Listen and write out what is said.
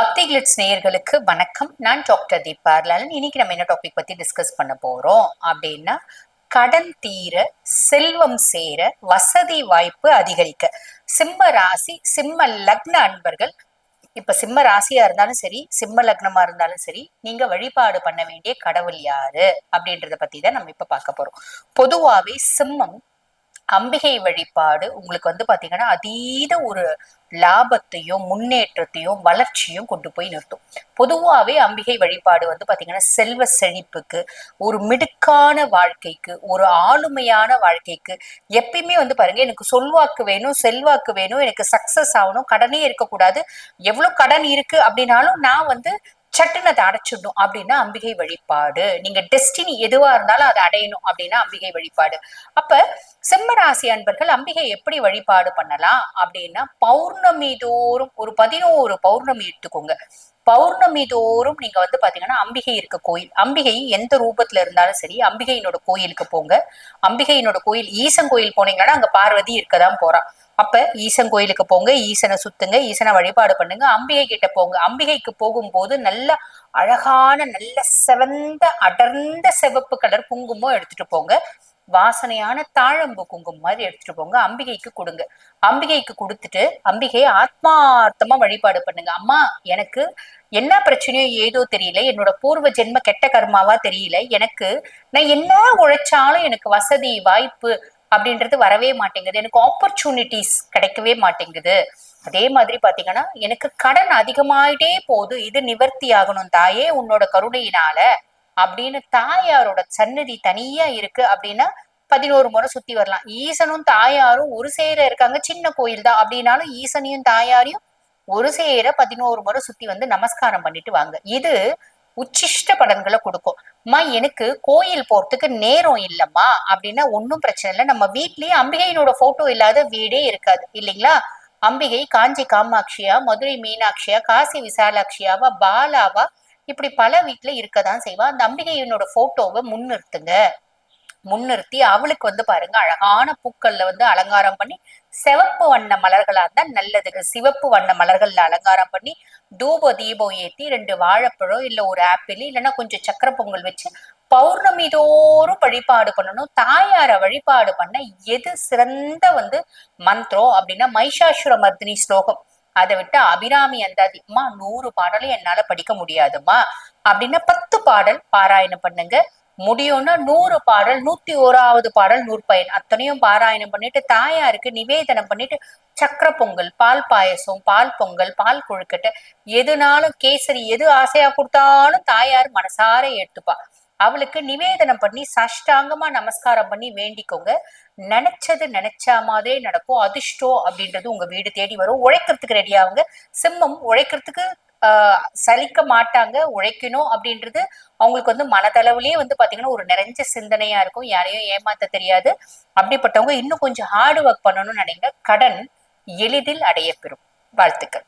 ஆஸ்ட்ரோகிளிட்ஸ் நேயர்களுக்கு வணக்கம். நான் டாக்டர் தீபார்லாலன் இன்னைக்கு நம்ம என்ன டாபிக் பத்தி டிஸ்கஸ் பண்ண போறோம்? அப்படின்னா கடன் தீர செல்வம் சேர வசதி வாய்ப்பு அதிகரிக்க. சிம்ம ராசி சிம்ம லக்ன அன்பர்கள் இப்ப சிம்ம ராசியா இருந்தாலும் சரி சிம்ம லக்னமா இருந்தாலும் சரி நீங்க வழிபாடு பண்ண வேண்டிய கடவுள் யாரு? அப்படின்றத பத்தி தான் நம்ம இப்ப பார்க்க போறோம். பொதுவாவே சிம்மம் அம்பிகை வழிபாடு உங்களுக்கு வந்து பாத்தீங்கன்னா அதீத ஒரு லாபத்தையும் முன்னேற்றத்தையும் வளர்ச்சியும் கொண்டு போய் நிறுத்தும். பொதுவாகவே அம்பிகை வழிபாடு வந்து பாத்தீங்கன்னா செல்வ செழிப்புக்கு ஒரு மிடுக்கான வாழ்க்கைக்கு ஒரு ஆளுமையான வாழ்க்கைக்கு எப்பயுமே வந்து பாருங்க எனக்கு சொல்வாக்கு வேணும் செல்வாக்கு வேணும் எனக்கு சக்சஸ் ஆகணும் கடனே இருக்கக்கூடாது. எவ்வளவு கடன் இருக்கு அப்படின்னாலும் நான் வந்து சட்டுன்னு அதை அடைச்சிடணும் அப்படின்னா அம்பிகை வழிபாடு. நீங்க டெஸ்டினி எதுவா இருந்தாலும் அதை அடையணும் அப்படின்னா அம்பிகை வழிபாடு. அப்ப சிம்ம ராசி அன்பர்கள் அம்பிகை எப்படி வழிபாடு பண்ணலாம் அப்படின்னா பௌர்ணமி தோறும் ஒரு பதினோரு பௌர்ணமி எடுத்துக்கோங்க. பௌர்ணமி தோறும் நீங்க வந்து பாத்தீங்கன்னா அம்பிகை இருக்க கோயில் அம்பிகை எந்த ரூபத்துல இருந்தாலும் சரி அம்பிகையினோட கோயிலுக்கு போங்க. அம்பிகையினோட கோயில் ஈசன் கோயில் போனீங்கன்னா அங்க பார்வதி இருக்கதான் போறான் அப்ப ஈசன் கோயிலுக்கு போங்க ஈசனை சுத்துங்க ஈசனை வழிபாடு பண்ணுங்க அம்பிகை கிட்ட போங்க. அம்பிகைக்கு போகும்போது நல்ல அழகான நல்ல செவந்த அடர்ந்த சிவப்பு கலர் குங்குமம் எடுத்துட்டு போங்க. வாசனையான தாழம்பு குங்குமம் மாதிரி எடுத்துட்டு போங்க. அம்பிகைக்கு கொடுங்க. அம்பிகைக்கு கொடுத்துட்டு அம்பிகையை ஆத்மார்த்தமா வழிபாடு பண்ணுங்க. அம்மா எனக்கு என்ன பிரச்சனையோ ஏதோ தெரியல. என்னோட பூர்வ ஜென்ம கெட்ட கர்மாவா தெரியல. எனக்கு நான் என்ன உழைச்சாலும் எனக்கு வசதி வாய்ப்பு அப்படின்றது வரவே மாட்டேங்குது. எனக்கு ஆப்பர்ச்சுனிட்டிஸ் கிடைக்கவே மாட்டேங்குது. அதே மாதிரி பாத்தீங்கன்னா எனக்கு கடன் அதிகமாயிட்டே போகுது. இது நிவர்த்தி ஆகணும். தாயே உன்னோட கருணையினால அப்படின்னு தாயாரோட சன்னதி தனியா இருக்கு அப்படின்னா பதினோரு முறை சுத்தி வரலாம். ஈசனும் தாயாரும் ஒரு சேர இருக்காங்க. சின்ன கோயில் தான். அப்படின்னாலும் ஈசனையும் தாயாரையும் ஒரு சேர பதினோரு முறை சுத்தி வந்து நமஸ்காரம் பண்ணிட்டு வாங்க. இது உச்சிஷ்ட பலன்களை கொடுக்கும். அம்மா எனக்கு கோயில் போறதுக்கு நேரம் இல்லம்மா அப்படின்னா ஒன்றும் பிரச்சனை இல்லை. நம்ம வீட்லயே அம்பிகையினோட போட்டோ இல்லாத வீடே இருக்காது. இல்லைங்களா? அம்பிகை காஞ்சி காமாட்சியா மதுரை மீனாட்சியா காசி விசாலாட்சியாவா பாலாவா இப்படி பல வீட்டுல இருக்கதான் செய்வா. அந்த அம்பிகையினோட போட்டோவை முன்னிறுத்துங்க. முன்னிறுத்தி அவளுக்கு வந்து பாருங்க அழகான பூக்கள்ல வந்து அலங்காரம் பண்ணி சிவப்பு வண்ண மலர்களா இருந்தா நல்லது. சிவப்பு வண்ண மலர்கள்ல அலங்காரம் பண்ணி தூப தீபம் ஏத்தி ரெண்டு வாழைப்பழம் இல்ல ஒரு ஆப்பிள் இல்லைன்னா கொஞ்சம் சக்கர பொங்கல் வச்சு பௌர்ணமி தோறும் வழிபாடு பண்ணணும். தாயார வழிபாடு பண்ண எது சிறந்த வந்து மந்திரம் அப்படின்னா மைஷாசுர மர்தினி ஸ்லோகம். அதை விட்டு அபிராமி அந்தாதிமா நூறு பாடலும் என்னால படிக்க முடியாதுமா அப்படின்னா பத்து பாடல் பாராயணம் பண்ணுங்க. முடியும்னா நூறு பாடல் நூத்தி ஓராவது பாடல் நூற்பயன். அத்தனையும் பாராயணம் பண்ணிட்டு தாயாருக்கு நிவேதனம் பண்ணிட்டு சக்கர பொங்கல் பால் பாயசம் பால் பொங்கல் பால் கொழுக்கட்டை எதுனாலும் கேசரி எது ஆசையா கொடுத்தாலும் தாயார் மனசார எடுத்துப்பா அவளுக்கு நிவேதனம் பண்ணி சஷ்டாங்கமா நமஸ்காரம் பண்ணி வேண்டிக்கோங்க. நினைச்சது நினைச்ச மாதிரியே நடக்கும். அதிர்ஷ்டம் அப்படின்றது உங்க வீடு தேடி வரும். உழைக்கிறதுக்கு ரெடியாகுங்க சிம்மம் உழைக்கிறதுக்கு சலிக்க மாட்டாங்க உழைக்கணும் அப்படின்றது அவங்களுக்கு வந்து மனதளவுலயே வந்து பாத்தீங்கன்னா ஒரு நிறைஞ்ச சிந்தனையா இருக்கும். யாரையும் ஏமாத்த தெரியாது. அப்படிப்பட்டவங்க இன்னும் கொஞ்சம் ஹார்ட் ஒர்க் பண்ணணும்னு நினைங்க. கடன் எளிதில் அடைய பெறும். வாழ்த்துக்கள்.